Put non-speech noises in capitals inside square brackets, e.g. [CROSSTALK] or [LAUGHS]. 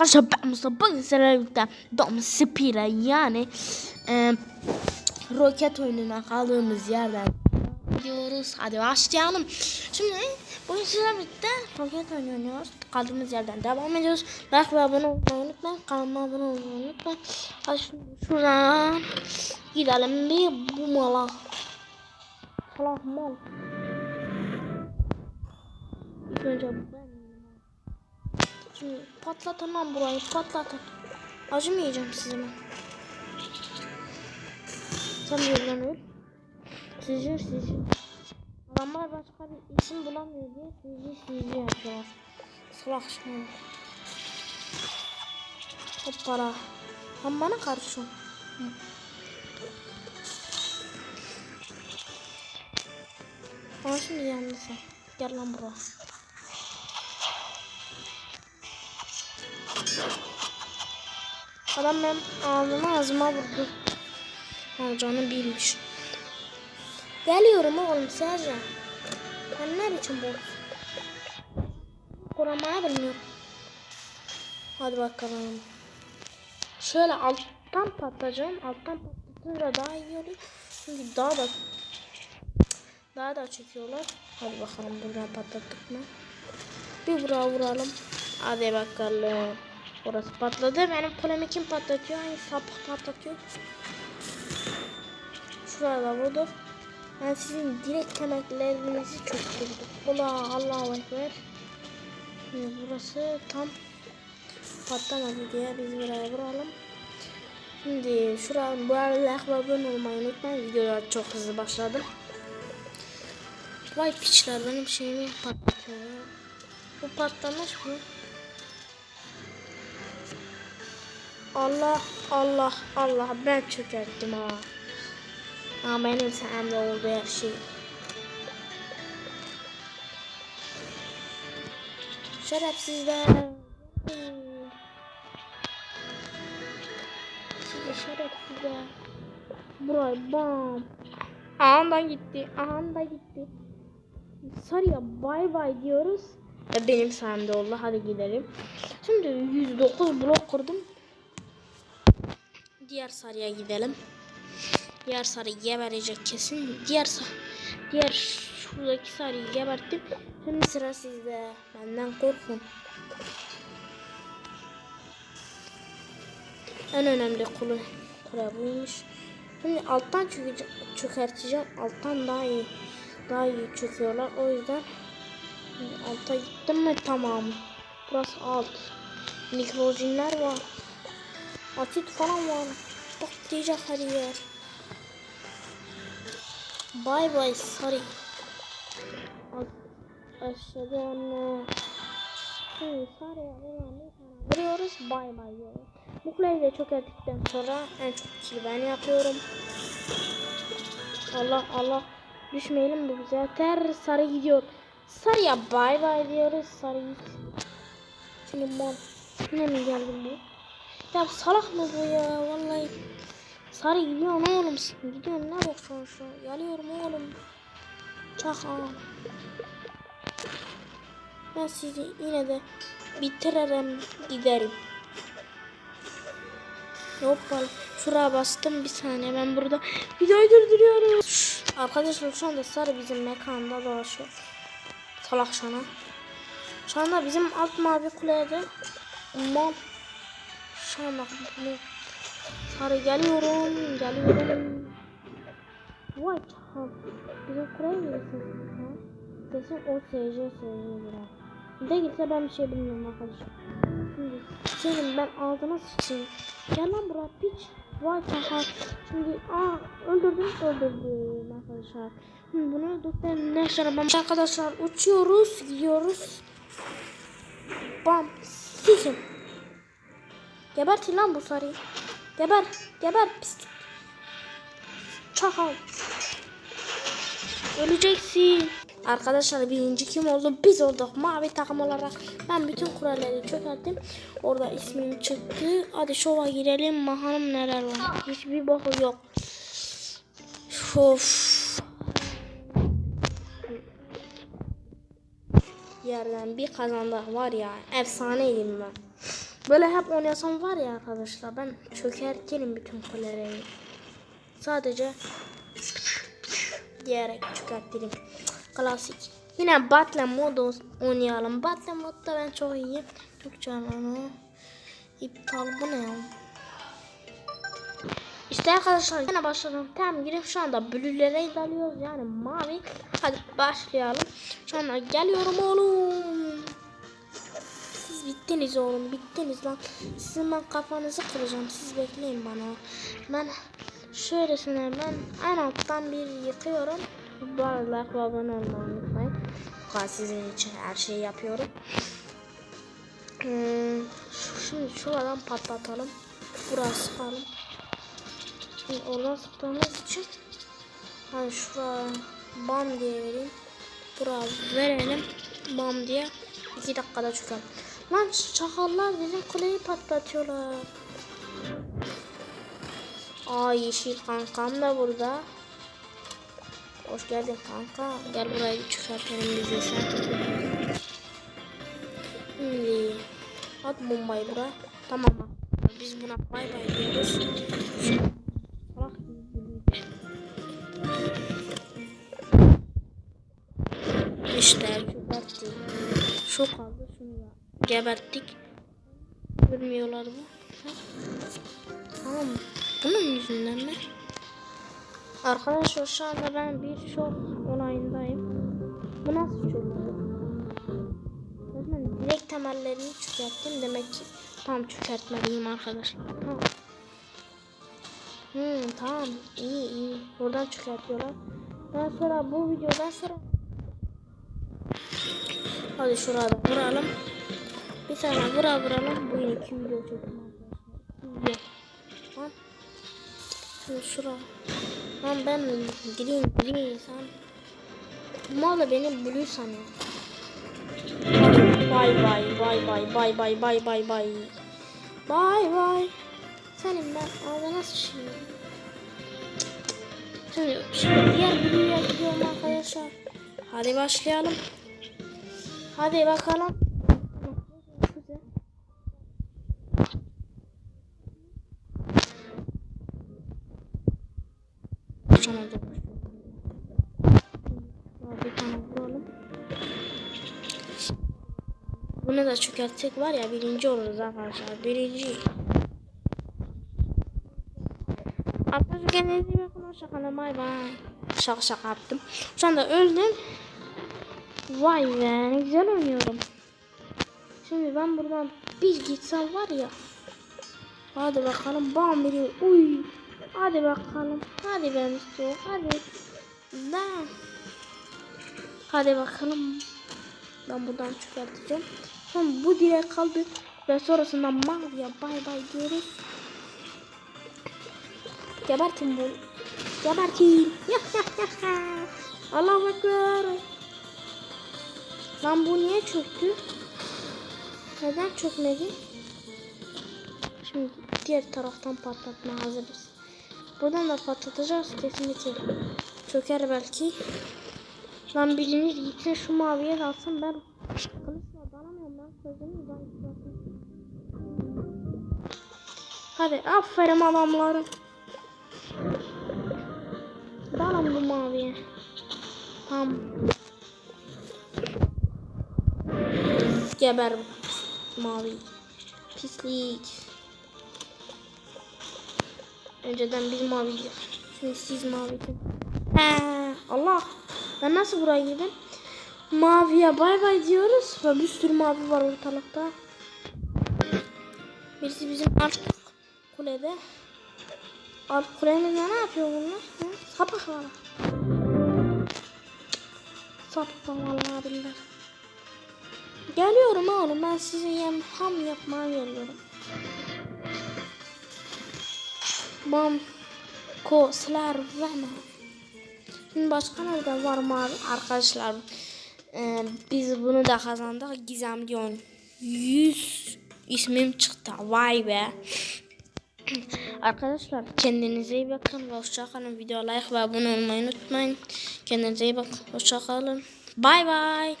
Arkadaşlar ben Mustafa bugün sizlerle Dom Spira yani e, roket oyununa kaldığımız yerden gidiyoruz. Hadi başlayalım. Şimdi bugün sizlerle birlikte roket oyunu oynuyoruz. Kaldığımız yerden devam ediyoruz. Like ve abone olmayı unutmayın. Kanalıma abone olmayı unutmayın. Hadi şuradan gidelim bir bu mala. Salak mal. İlk önce ben Şimdi patlatın lan burayı patlatın. Acımayacağım size ben. Sen öl. Sizce sizce. Adamlar başka bir isim bulamıyor diye sizce sizce yapıyorlar. Salak şimdi. Hoppala. Sen bana karşı. Hı. Ama şimdi yandı sen. Gel lan buraya. Adam benim ağzıma ağzıma vurdu. Alacağını bilmiş. Geliyorum oğlum Sercan. Ben ne biçim bu? Kuramayı bilmiyorum. Hadi bakalım. Şöyle alttan patlayacağım. Alttan patlatınca daha iyi oluyor. Çünkü daha da daha da çekiyorlar. Hadi bakalım buradan patlattık mı? Bir buraya vuralım. Hadi bakalım. Orası patladı. Benim polemi kim patlatıyor? Hangi sapık patlatıyor? Şurada vurdu. Ben sizin direkt temellerinizi çöktürdüm. Ula Allahu Ekber. Şimdi burası tam patlamadı diye biz buraya vuralım. Şimdi şuraya bu arada like ve abone olmayı unutmayın. Videolar çok hızlı başladı. Vay piçler benim şeyimi patlatıyor. Bu patlamış mı? Allah Allah Allah ben çökerttim ha. Ha benim sayemde oldu her şey. Şerefsizler. Size şerefsizler. Buraya bam. Anda gitti. Anda gitti. Sarıya bay bay diyoruz. Benim sayemde oldu. Hadi gidelim. Şimdi 109 blok kurdum. Diğer sarıya gidelim. Diğer sarı geberecek kesin. Diğer diğer şuradaki sarıyı geberttim. Şimdi sıra sizde. Benden korkun. En önemli kule, kule buymuş. Şimdi alttan çökerteceğim. Alttan daha iyi daha iyi çöküyorlar. O yüzden alta gittim mi tamam. Burası alt. Mikrojinler var. Asit falan var. Diyecek her yer. Bay bay sarı. Aşağıda anne. Şimdi sarıya ulan vuruyoruz. Bay bay diyoruz. Bu kuleyi çok ettikten sonra en çok ben yapıyorum. Allah Allah. Düşmeyelim bu güzel. Ter sarı gidiyor. Sarıya bay bay diyoruz. Sarı git. Senin mal. Ne mi geldi bu? Ya salak mı bu ya? Vallahi. Sarı gidiyor ne oğlum sen? Gidiyorsun ne bakıyorsun şu an? Geliyorum oğlum. Çakal. Ben sizi yine de bitiririm giderim. Hoppala. Şuraya bastım bir saniye. Ben burada videoyu durduruyorum. Arkadaşlar şu anda sarı bizim mekanda dolaşıyor. Salak şana. Şu anda bizim alt mavi kulede. Mal. Şu anda bunu sarı geliyorum. Geliyorum. Vay çakal. Bizim kuleye mi gitsin? Kesin o SC SC'dir ha. Bir gitse ben bir şey bilmiyorum arkadaşlar. Şimdi senin ben ağzına sıçayım. Gel lan buraya piç. Vay çakal. Şimdi aa öldürdüm öldürdüm arkadaşlar. Şimdi bunu öldürdükten ne sonra ben arkadaşlar uçuyoruz gidiyoruz. Bam. Sikin. Gebertin lan bu sarıyı. Geber. Geber pislik. Çakal. Öleceksin. Arkadaşlar birinci kim oldu? Biz olduk. Mavi takım olarak ben bütün kuralları çökerttim. Orada ismim çıktı. Hadi şova girelim. Bakalım neler var. Hiçbir boku yok. Of. Yerden bir kazandık var ya. Efsaneydim ben. Böyle hep oynasam var ya arkadaşlar ben çökertirim bütün kuleleri. Sadece diyerek çökertirim. Klasik. Yine Battle modu oynayalım. Battle modda ben çok iyiyim. Türkçe anlamı. İptal bu ne ya? İşte arkadaşlar yine başladım. Tam girip şu anda blülere dalıyoruz yani mavi. Hadi başlayalım. Şu anda geliyorum oğlum. Bittiniz oğlum bittiniz lan. Sizin ben kafanızı kıracağım. Siz bekleyin bana. Ben şöylesine ben en alttan bir yıkıyorum. Bu arada abone olmayı unutmayın. Bu kadar sizin için her şeyi yapıyorum. Hmm, şimdi şuradan patlatalım. Burası sıkalım. Şimdi oradan sıktığımız için hani şuraya bam diye vereyim. Buraya verelim. Bam diye. 2 dakikada çıkar. Lan şu çakallar bizim kuleyi patlatıyorlar. Aa yeşil kankam da burada. Hoş geldin kanka. Gel buraya bir çıkartalım bizi sen. Şimdi at bombayı buraya. Tamam bak. Biz buna bay bay diyoruz. İşte. Şu kaldı şunu da geberttik. Görmüyorlar? Ha? Tamam. Bunun yüzünden mi? Arkadaşlar şu anda ben bir şok olayındayım. Bu nasıl? Zaten direkt temellerini çökerttim. Demek ki tam çökertmeliyim arkadaşlar. Tamam. Hmm, tamam. İyi iyi. Buradan çıkartıyorlar. Ben sonra bu videodan sonra Hadi şurada vuralım. Bir tane vura vuralım. Bugün iki video çektim arkadaşlar. Lan. Şimdi şura. Lan ben green green sen. Bu mal da beni blue sanıyor. Bay bay bay bay bay bay bay bay bay. Bay bay. Senin ben ağzına nasıl şimdi? Şimdi, şimdi diğer blue'ya gidiyorum arkadaşlar. Hadi başlayalım. Hadi bakalım. Da çökertsek var ya birinci oluruz arkadaşlar. Birinci. Arkadaşlar kendinize iyi bakın. Hoşçakalın. Bay bay. Şaka şaka yaptım. Şu anda öldüm. Vay be ne güzel oynuyorum. Şimdi ben buradan bir gitsem var ya. Hadi bakalım bam biri uy. Hadi bakalım. Hadi ben istiyorum. Hadi. Lan. Hadi bakalım. Ben buradan çıkartacağım. Son bu direk kaldı. Ve sonrasında maviye bay bay diyoruz. Gebertin bunu. Gebertin. [LAUGHS] Allahu Ekber. Lan bu niye çöktü? Neden çökmedi? Şimdi diğer taraftan patlatma hazırız. Buradan da patlatacağız kesinlikle. Çöker belki. Lan biriniz gitsin şu maviye dalsın ben kılıçla dalamıyorum ben sözümü ben Hadi aferin adamlarım. Dalın bu maviye. Tamam. Geber mavi. Pislik. Önceden biz maviydik. Şimdi siz mavi. He, Allah. Ben nasıl buraya girdim? Maviye bay bay diyoruz. Ve bir sürü mavi var ortalıkta. Birisi bizim alt kulede. Alt kulemizde ne yapıyor bunlar? He? Sapıklar. Sapıklar vallahi billahi. Geliyorum oğlum ben size yem ham yapmaya geliyorum. Bam ko verme. Şimdi başka nerede var mavi arkadaşlar. Ee, biz bunu da kazandık. Gizemli oyun. 100 ismim çıktı. Vay be. Arkadaşlar kendinize iyi bakın ve hoşça kalın. Video like ve abone olmayı unutmayın. Kendinize iyi bakın. Hoşça kalın. Bay bay.